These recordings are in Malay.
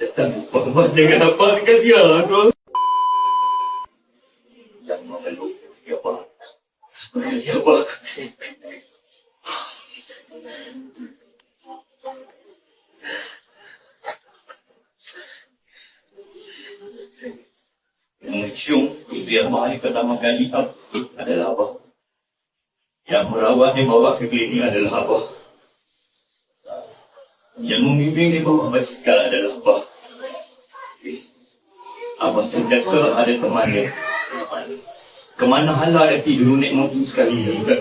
Datang lupa dengan apa dengan dia ya? Ya? Mencium itu yang mahal pertama kali adalah apa? Yang merawat dia bawa ke klinik adalah apa? Yang membimbing dia bawa basikal adalah apa? Abang sentiasa ada teman dia. Kemana hala dia pergi dulu naik motor sekali juga.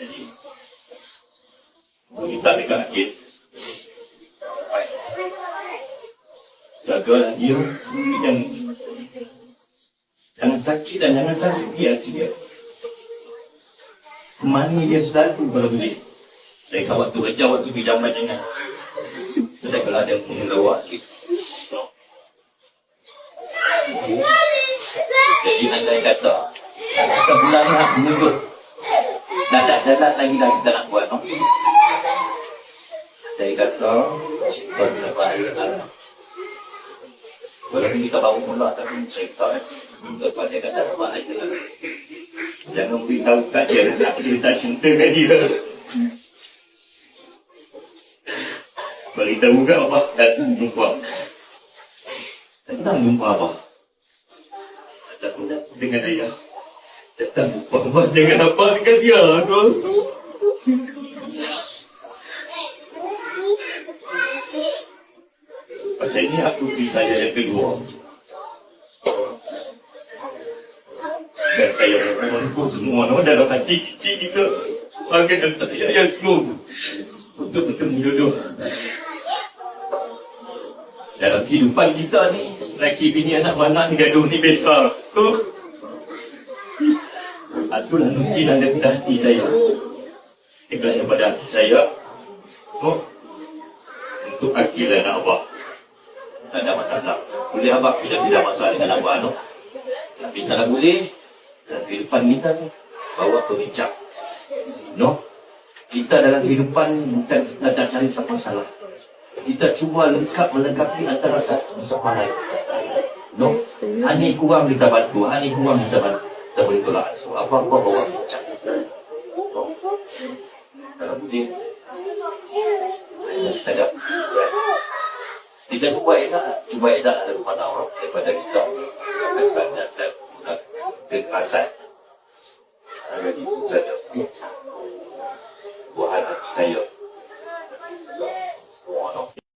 Jadi, kita dekat akhir. Jagalah dia sendiri dan jangan sakit dan jangan sakiti hati dia. Mani dia selalu kalau boleh. Saya kat waktu kerja, waktu pinjaman jangan. Saya kalau ada pun lawak sikit. Jadi andai kata, kata bulan nak menurut. Dah tak jalan lagi dah kita nak buat. No? Saya kata, syaitan dapat alam. Walaupun kita baru mula tapi syaitan Lepas dia kata apa aja Jangan beritahu kat dia nak cerita cinta kat dia Beritahu kat apa datang jumpa Datang jumpa apa dengan ayah Datang apa dengan apa dengan dia Pasal ini aku beri saya yang kedua. Dan saya mengumpul semua no, dalam hati kecil kita. Bagi dan saya yang kedua. Untuk bertemu jodoh. Dalam kehidupan kita ni, laki bini anak mana ni gaduh ni besar. Tu. Itulah nukilan daripada hati saya. Ikhlas daripada hati saya. Tu. Untuk akhiran abang tak ada masalah. Boleh abang bila tidak masalah dengan abang no? Tapi tak boleh. Dalam kehidupan kita ni, bawa pemicak. No? Kita dalam kehidupan bukan kita nak cari satu masalah. Kita cuba lengkap melengkapi antara satu sama lain. Hanya kurang kita bantu. hanya kurang kita bantu. Kita boleh tolak. So, apa-apa bawa macam. Kalau boleh. Saya Kita cuba edak. Cuba edak daripada orang. Daripada kita. Daripada kita. Daripada kita. Daripada kita. Daripada kita. Daripada kita. Daripada kita. Daripada kita.